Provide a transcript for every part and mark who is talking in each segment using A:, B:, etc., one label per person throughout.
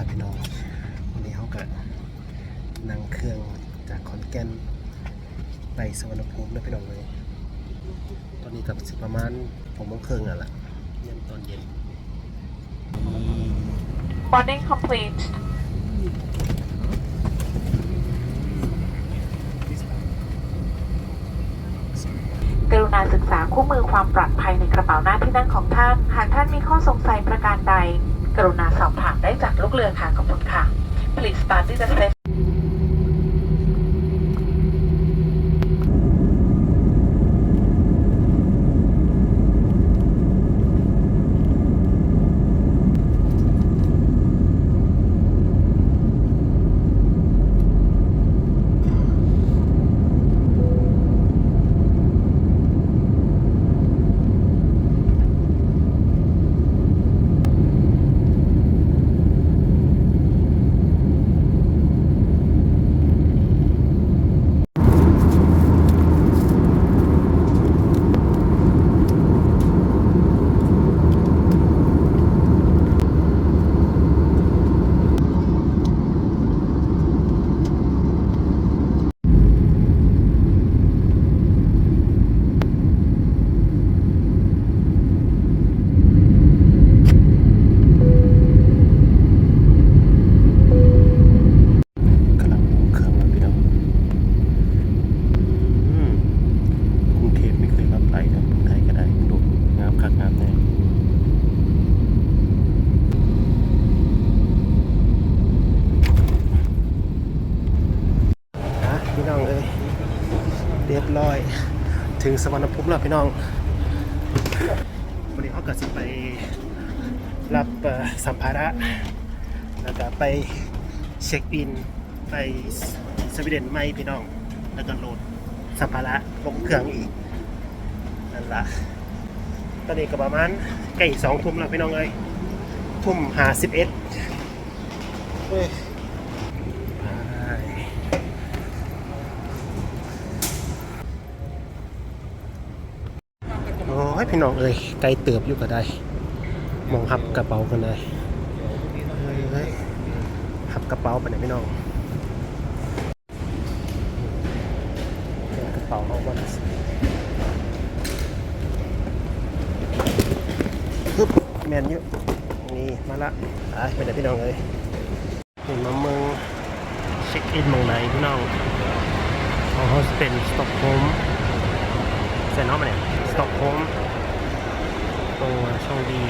A: ละพี่น้องวันนี้เขาก็นั่งเครื่องจากขอนแก่นไปสวรรณภูมินะพี่น้องเลยตอนนี้กับสิประมาณผมโมงครึ่องอะล่ะเย็นตอนเย็น
B: Boarding complete. กรุณาศึกษาคู่มือความปลอดภัยในกระเป๋าหน้าที่นั่งของท่าน หากท่านมีข้อสงสัยประการใด กรุณาสอบถามได้จากลูกเรือค่ะขอบคุณค่ะ Please start the safe
A: กำลังลงเครื่องแล้วพี่น้องอืมกรุงเทพไม่เคยรับไหลนะเมืองไทยก็ได้ดูงามคักงามแน่นะพี่น้องเอ้ยเรียบร้อย ถึง สวรรณภูมิแล้วพี่น้องวันนี้เขาก็สิไปรับสัมภาระแล้วก็ไปเช็คอินไปสวีเดนไม่พี่น้อง แล้วก็โหลดสัมภาระลงเครื่องอีกนั่นละตอนนี้ก็ประมาณใกล้สองทุ่มแล้วพี่น้องเอ้ยทุ่มหาสิบเอ็ดเฮ้ยไปโอ้ย พี่น้องเอ้ยไกลเติบอยู่ก็ได้ มองหับกระเป๋ากันได้หับกระเป๋าไปไหนพี่น้องเดี๋ยวกระเป๋าเอาก่อนฮึบแมนอยู่นี่มาละไปไหนพี่น้องเลยเห็นมาเมืองเช็คอินเมืองไหนพี่น้องของเขาเป็นสต็อกโฮมเซนนอมาเนี่ยสต็อกโฮม ตรงช่องดี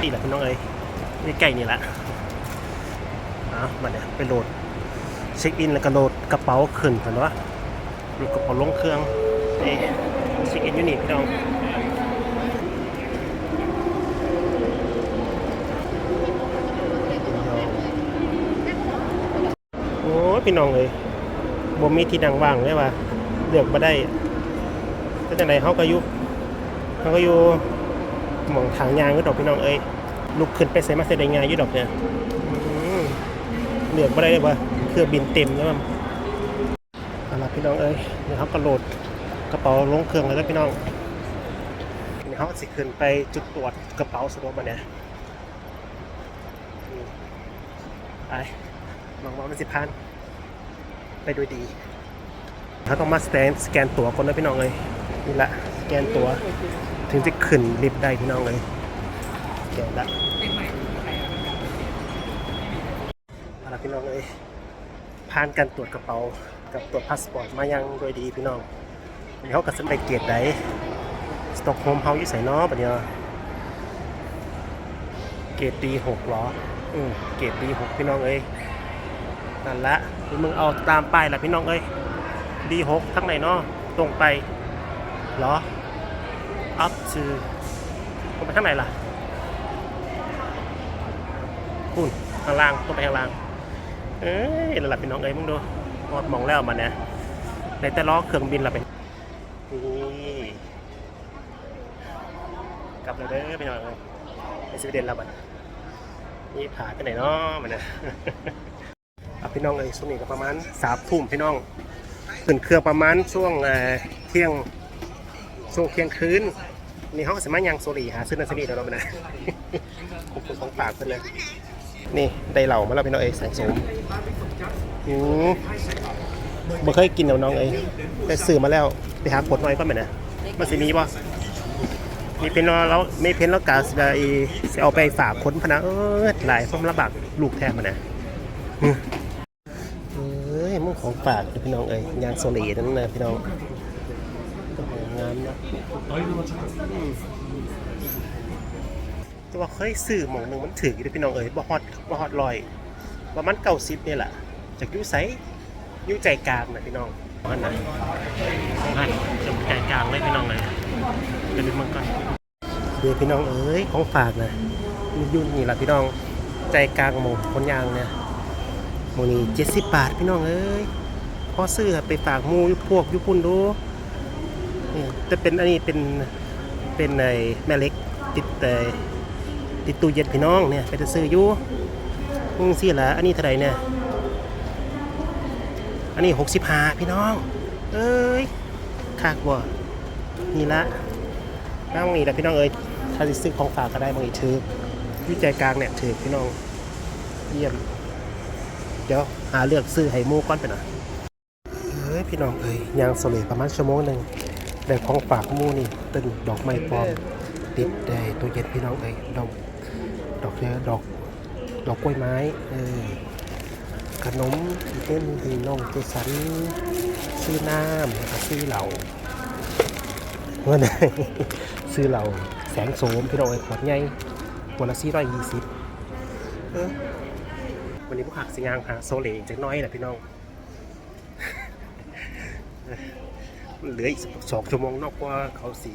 A: นี่แหละพี่น้องเอ้ยนี่ใกล้นี่แหละอะมาเนี่ยไปโหลดเช็คอินแล้วก็โหลดกระเป๋าขึ้นเห็นปะโหลดกระเป๋าลงเครื่องนี่เช็คอินอยู่นี่พี่น้องโอ้พี่น้องเลยบ่มีที่นั่งว่างเลยว่ะเลือกมาได้ก็จะไหนเขาก็อยุเขาก็อยู่ หมองทางยางก็ดอกพี่น้องเอ้ยลุกขึ้นไปใส่มาเสด็จงานอยี่ดอกเนี่ยเหลือกไม่ได้เลยว่าเครื่องบินเต็มแล้วมันเอาละพี่น้องเอ้ยเดี๋ยวเขาก็โหลดกระเป๋าลงเครื่องเลยแล้วพี่น้องเดี๋ยวเขาสิขึ้นไปจุดตรวจกระเป๋าสะดวกมาเนี่ยอืมไปมองว่ามันสิพันไปด้วยดีเขาต้องมาสแกนสแกนตั๋วก่อนนะพี่น้องเลยนี่แหละสแกนตั๋ว ถึงจะขึ้นลิฟต์ได้พี่น้องเลยเดี๋ยวละเอาละพี่น้องเลยผ่านการตรวจกระเป๋ากับตรวจพาสปอร์ตมายังโดยดีพี่น้องเดี๋ยวเขาก็สำเร็จเกียรติได้สต็อกโฮมเฮาอยู่ใส่น้อปะเนี่ยเกรดดีหกเหรออืมเกรดดีหกพี่น้องเอ้ยนั่นละหรือมึงเอาตามป้ายละพี่น้องเอ้ยดีหกทั้งไหนเนาะตรงไปเหรอ up to ลงไปข้างไหนล่ะคุณข้างล่างต้องไปข้างล่าง เอ้ยระดับพี่น้องเอ้ยมึงดูมอดมองแล้วมันเนี่ยในแต่ล้อเครื่องบินละเป็นนี่กลับเลยเด้อพี่น้องเอ้ยไปสวีเดนแล้วมันนี่ขาไปไหนเนาะมันเนี่ยอาพี่น้องเอ้ยช่วงนี้ก็ประมาณสามทุ่มพี่น้องขึ้นเครื่องประมาณช่วงเที่ยง ช่วงเที่ยงคืนนี่เขาก็สามารถยังโซลีหาซื้อนาซีนี่เดี๋ยวเราไปนะขอบคุณของฝากเพื่อนเลยนี่ได้เหล่ามาแล้วพี่น้องเอ้ยแสงสมอืมบ่เคยกินเอาน้องเอ้ยแต่ซื้อมาแล้วไปหาขวดน้อยก็แม่นนะมันสิมีบ่มีเป็นว่าเราไม่เพ้นแล้วกาสไดเอาไปฝากคนพนะเออหลายความลำบากลูกแท้มันนะเอ้ยมึงของฝากด้อพี่น้องเอ้ยยางโซลีนั่นนะพี่น้อง นาะอืมแต่ว่าเคยซื้อหมองหนึงมันถืออยู่เด้อพี่น้องเอ้ยบ่ฮอดบ่ฮอดร้อยประมาณ90นี่แหละจากอยู่ไสอยู่ใจกลางนะพี่น้องอันนั้นอันจะใจกลางเลยพี่น้องเลยเป็นเมืองก่อนเดี๋ยวพี่น้องเอ้ยของฝากนะมันอยู่นี่ล่ะพี่น้องใจกลางหมู่คนยางเนี่ยหมู่นี้70บาทพี่น้องเอ้ยพอซื้อไปฝากหมู่อยู่พวกอยู่พุ่นดูนี่ แต่เป็นอันนี้เป็นเป็นไอแม่เล็กติดแต่ติดตู้เย็นพี่น้องเนี่ยไปจะซื้ออยู่มึงสิละอันนี้เท่าไหร่เนี่ยอันนี้หกสิบห้าพี่น้อง เอ้ยคากว่านี่ละนั่งนี่แหละพี่น้องเอ้ยถ้าสิซื้อของฝากก็ได้บางทีถือวิจัยกลางเนี่ยถือพี่น้องเยี่ยม เดี๋ยวหาเลือกซื้อให้มูก้อนไปหน่อยเอ้ยพี่น้องเอ้ยยางโซเลประมาณชั่วโมงหนึ่ง ได้ของฝากมูนี่เป็นดอกไม้ปลอมติดได้ตัวเย็นพี่น้องเอ้ยดอกดอกเนี่ยดอกดอกกล้วยไม้เออขนมที่เป็นที่น้องเจสันซื้อน้ำแล้วก็ซื้อเหล่าเมื่อไหร่ซื้อเหล่าแสงโสมพี่น้องไอ้ขวดใหญ่ขวดละสี่ร้อยยี่สิบวันนี้พวกหักสิยางหาโซเลอีกจักน้อยแหละพี่น้อง เหลืออีกสองชั่วโมงนอกกว่าเขาสี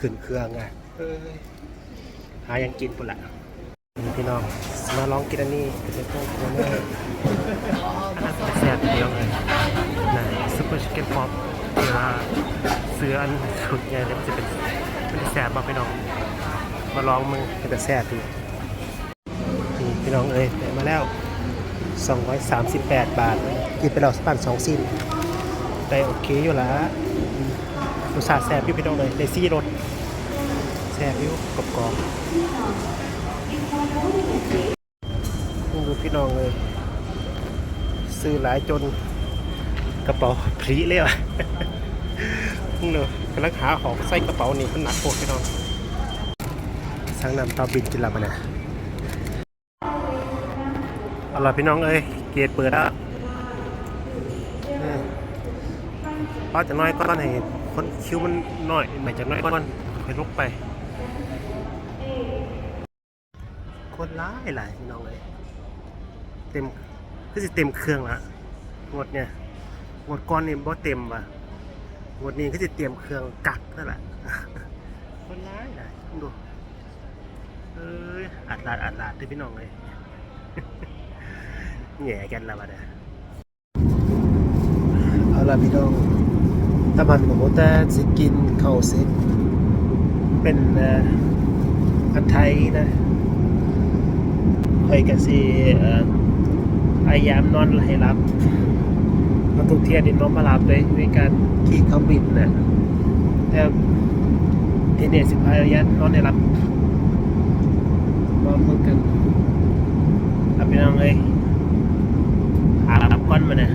A: ขึ้นเครื่องไงเออหายังกินปุ่นละพี่น้องมาลองกินอันนี้เป็นพวกโคเนอร์อาหารแซ่บเดียวเลยนะซุปเปอร์ชิคเก้นป๊อปเวลาเสื้ออันสุดใหญ่เลยมันจะเป็นมันจะแซ่บมากพี่น้อง มาลองมึงเป็นแต่แซ่บดีนี่พี่น้องเอ้ยมาแล้ว 238 บาทกินไปแล้วสักสองซิม แต่โอเคอยู่ละอุตส่าห์แซ่บอยู่พี่น้องเลยได้ซี่รสแซ่บอยู่กรอบๆดูพี่น้องเลย ซื้อหลายจนกระเป๋าพลีเลยว่ะเนอะกำลังหาของใส่กระเป๋านี่มันหนักโคตรพี่น้องสั่งนำเตาบินกินละมาเนี่ยเอาล่ะพี่น้องเอ้ยเกตเปิดแล้วเออ พอจะน้อยก้อนให้คนคิ้วมันน้อยไม่จากน้อยก้อนค่อยลุกไป คนร้ายหลายพี่น้องเลยเต็มคือสิเต็มเครื่องละงวดเนี่ยงวดก่อนนี่บ่เต็มว่ะงวดนี้คือสิเตรียมเครื่องกักนั่นแหละคนร้ายหลายดูเอ้ยอัดลาดอัดลาดเด้อพี่น้องเลยแหง่กันและบัดเนี่ยเอาละพี่น้อง ตะมันของโมแต่สิกินเขาเสร็เป็นเอ่อผัดไทยนะคอยก็สิเอ่อพยายามนอนให้หลับมาทุกเที่ยนี่นอนมาหลับเลยด้วยการขี่เครื่องบินนะแต่ทีนี้สิพายามนอนให้หลับนอนเหมือกันหลับไปนองเลยหาลับก้อนมาเนี่ย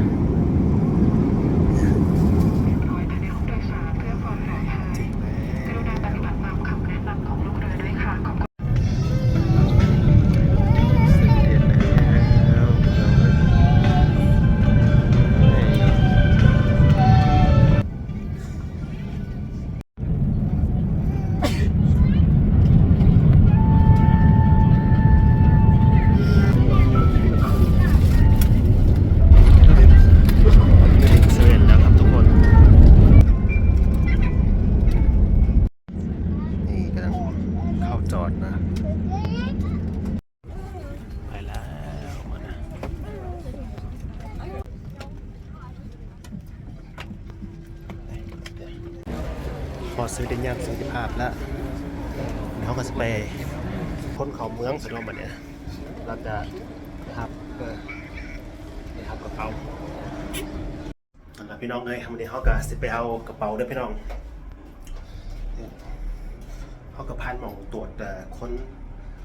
A: อซื้อเดินยางสันติภาพแล้วเขาก็จะไปพ้นเขาเมืองสนมบัดเนี่ยเราจะครับเออครับกระเป๋านั่นล่ะพี่น้องเอ้ยวันนี้เขาก็สิไปเอากระเป๋าด้อพี่น้องเขาก็พันหมองตรวจแต่คน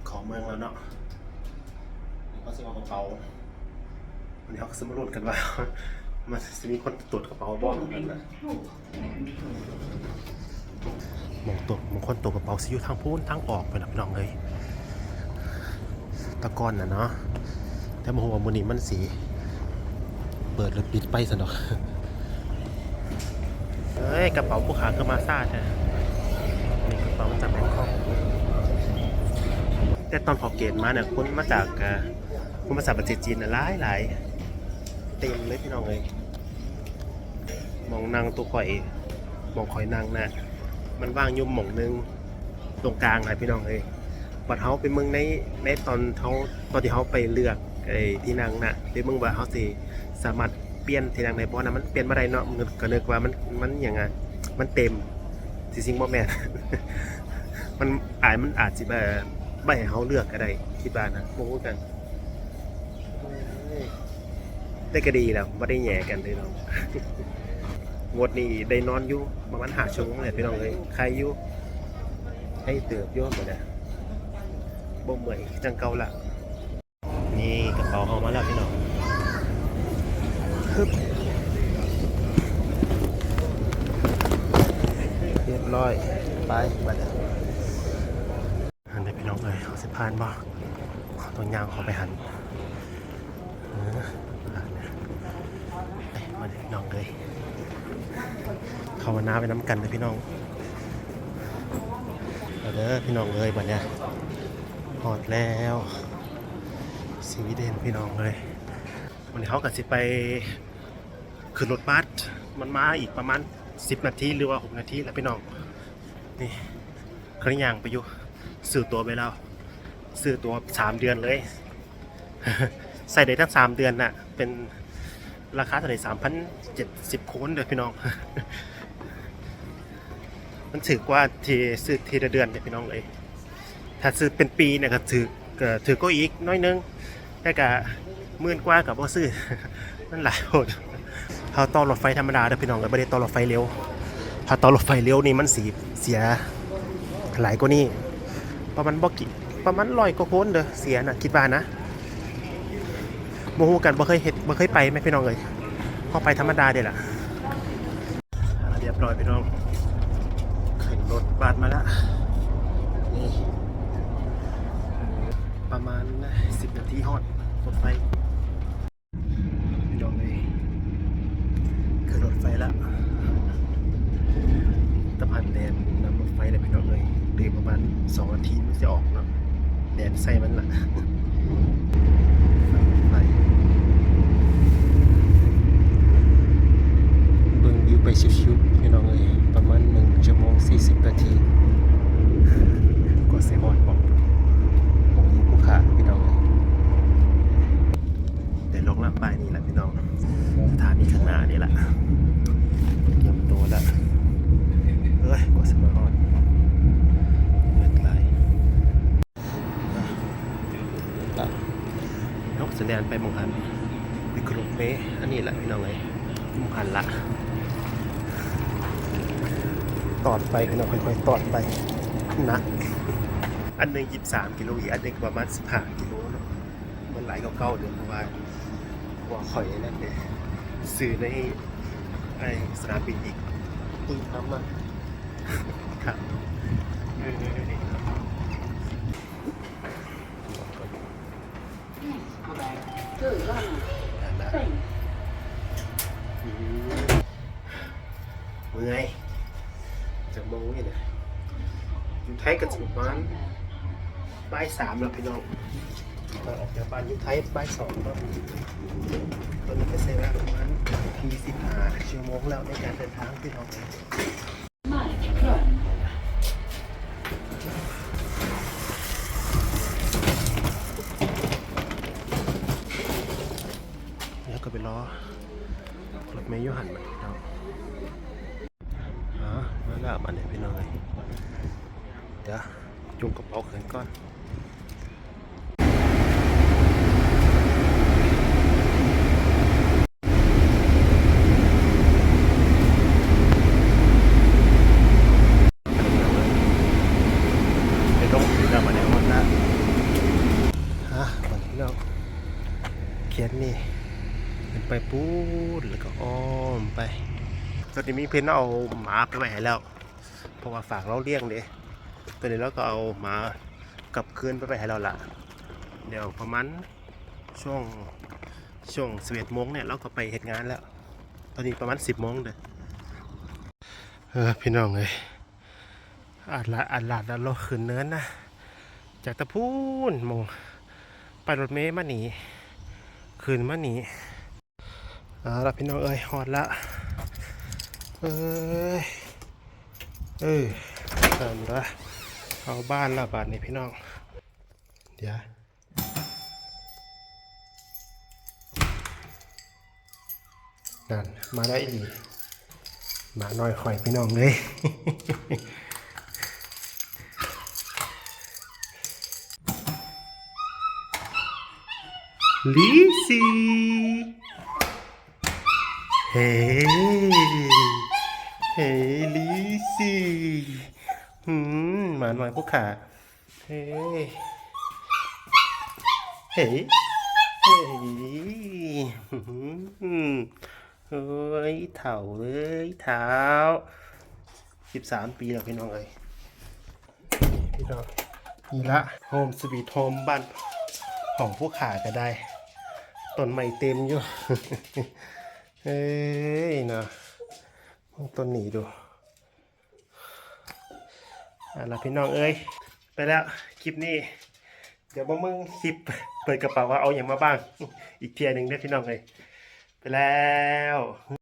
A: ของเมืองแล้วเนาะเอากระเป๋าวันนี้เขาก็สมรุนกันว่ามันจะมีคนตรวจกระเป๋าบ้างกันนะ มองตัวมองคนตรวกระเป๋าสิอยู่ทางพูนทางออกไปนะพี่น้องเลยตะกอนน่ะเนาะแต่โมโหว่ามือนี้มันสี เปิดหรือปิดไปสนอกเอ้ยกระเป๋าผู้ขาคือมาซาใช่นี่กระเป๋ามาจากแบงคอกแต่ตอนขอเกตมาเนี่ยคนมาจากเอ่อคนมาจากประเทศจีนนะหลายหลายเต็มเลยพี่น้องเลยมองนั่งตัวข่อยมองข่อยนั่งน่ะ มันว่างอยุ่มหม่องหนึงตรงกลางเลยพี่น้องเลยบัดเฮาไปเมืองในในตอนเขาตอนที่เขาไปเลือกไอ้ที่นั่งน่ะไปเมืองว่าเขาสิสามารถเปลี่ยนที่นั่งได้บ่นะมันเปลี่ยนบ่ได้เนาะมันก็นึกว่ามันมันหยังไงมันเต็มสิสิงบ่แม่นมันอาจมันอาจสิแบบไม่ให้เขาเลือกก็ได้คิดว่านะบ่รู้กันเอ้ยได้ก็ดีแล้วบ่ได้แหย่กันเลยเนาะ งวดนี้ได้นอนอยู่ประมาณหาชั่วโมงเลยพี่น้องเลยใครอยู่ให้เติบอยู่หมดนะบ่เมื่อยจังเก่าละนี่กระเป๋าเอามาแล้วพี่น้องเรียบร้อยไปบัดนี้อันนี้พี่น้องเลยเอาสิพานบ่ต้องยางเขาไปหันมาเลยน้องเลย ภาวนาไปน้ำกันเลยพี่น้องเด้อพี่น้องเลยบัดเนี้ยหอดแล้วสวีเดนพี่น้องเลยวันนี้เขากับสิไปขึ้นรถบัสมันมาอีกประมาณ 10 นาทีหรือว่า 6 นาทีแล้วพี่น้องนี่เครื่องยางไปอยู่ซื้อตัวไปแล้วซื้อตัว 3 เดือนเลย ใส่ได้ทั้ง 3 เดือนน่ะเป็น ราคาเท่าไหร่สามพันเจ็ดสิบโคนเด้อพี่น้อง มันถือกว่าทีซื้อทีละเดือนเนี่ยพี่น้องเลยถ้าซื้อเป็นปีเนี่ยก็ถือก็ถือก็อีกน้อยนึงแต่ก็หมื่นกว่ากับบ่าซื้อมันหลายโหดเขาต่อรถไฟธรรมดาเด้อพี่น้องเลยไม่ได้ต่อรถไฟเร็วถ้าต่อรถไฟเร็วนี่มันสีเสียหลายกว่านี้ประมาณบ่กี่ประมาณร้อยกว่าโคนเด้อเสียนะคิดว่านะ โมโหกันบ่เคยเห็ดบ่เคยไปไหมพี่น้องเลยพอไปธรรมดาเด้ล่ะอ่าเรียบร้อยพี่น้องขึ้นรถบัสมาแล้วนี่ประมาณสิบนาทีฮอดรถไฟพี่น้องเลยขึ้นรถไฟแล้วตะพันแดนนำรถไฟเลยพี่น้องเลยเดินประมาณสองนาทีมันจะออกเนาะแดนไส้มันละไปเบิ่งวิวไปชิวๆพี่น้องเลยประมาณหนึ่งชั่วโมงสี่สิบนาทีก็เสียหอดบอกผมยิงผู้ขาพี่น้องเลยเดี๋ยวลงลำไปนี่แหละพี่น้องสถานีข้างหน้านี่แหละเตรียมตัวแล้วเอ้ยกว่าสมาหอดเงินไหลอะนกแสดงไปมองหันไปกรุงเมอันนี้แหละพี่น้องเลยมองหันละ ตอดไปพี่น้องค่อยๆตอดไปหนัก อันหนึ่งยิบสามกิโลอีกอันหนึ่งประมาณสิบห้ากิโลเนอะมันไหลเก่าๆเดี๋ยวเพราะว่าว่าข่อยนั่นเนี่ยซื้อในไอสนามบินอีกปืนทำมาครับนั่นนะอืมเมื่อย ยู่ไทยกันสิประมาณบ่ายสามแล้วพี่น้องเราออกจากบ้านอยู่ไทยป้ายสองก็ตอนนี้ก็ใช้เวลาประมาณทีสิบห้าชั่วโมงแล้วในการเดินทางพี่น้องแล้วก็ไปรอรถเมย์อยูหันมาพี่น้อง อ๋อมาแล้วมาเนี่ยพี่น้อยเดี๋ยวจุงกระเป๋าขึ้นก่อนไปลงถึงแล้วมาเนี่ยหมดละฮะมาพี่น้อง ขียนนี่ขึ้นไปปูดแล้วก็อ้อมไปตอนนี้ มีเพนเอาหมาไปไว้ให้แล้ว เพราะว่าฝากเราเลี้ยงเด้ตอนนี้เราก็เอาหมากลับคืนไปไว้ให้เราละเดี๋ยวประมาณช่วงช่วงสิบเอ็ดโมงเนี่ยเราก็ไปเหตุงานแล้ว ตอนนี้ประมาณสิบโมงเด้อเออพี่น้องเลยอาดละอาดลาดแล้วเราขึ้นเนินนะจากตะพูนมงไปรถเมย์มาหนีคืนมาหนีเอาละพี่น้องเอ้ยหอดละ เอ้ยเออนั่นละเอาบ้านละบาทนี่พี่น้อง เดี๋ยวนั่นมาได้อีกมาหน่อยข่อยพี่น้องเลยลิซี่เฮ้ มหมาหน่อยพวกขา เฮ้เฮ้เฮ้หืมเฮ้ยเถ่าเอ้ยเท้าสิบสามปีแล้วพี่น้องเอ้ยพี่น้องนี่ละโฮมสวีทโฮมบ้านของผู้ขาก็ได้ต้นใหม่เต็มอยู่เฮ้ยนะต้นหนีดู อะละพี่น้องเอ้ยไปแล้วคลิปนี้ เดี๋ยวมามึงคลิปเปิดกระเป๋าว่าเอาอย่างมาบ้าง อีกเทียหนึ่งได้อพี่น้องเลยไปแล้ว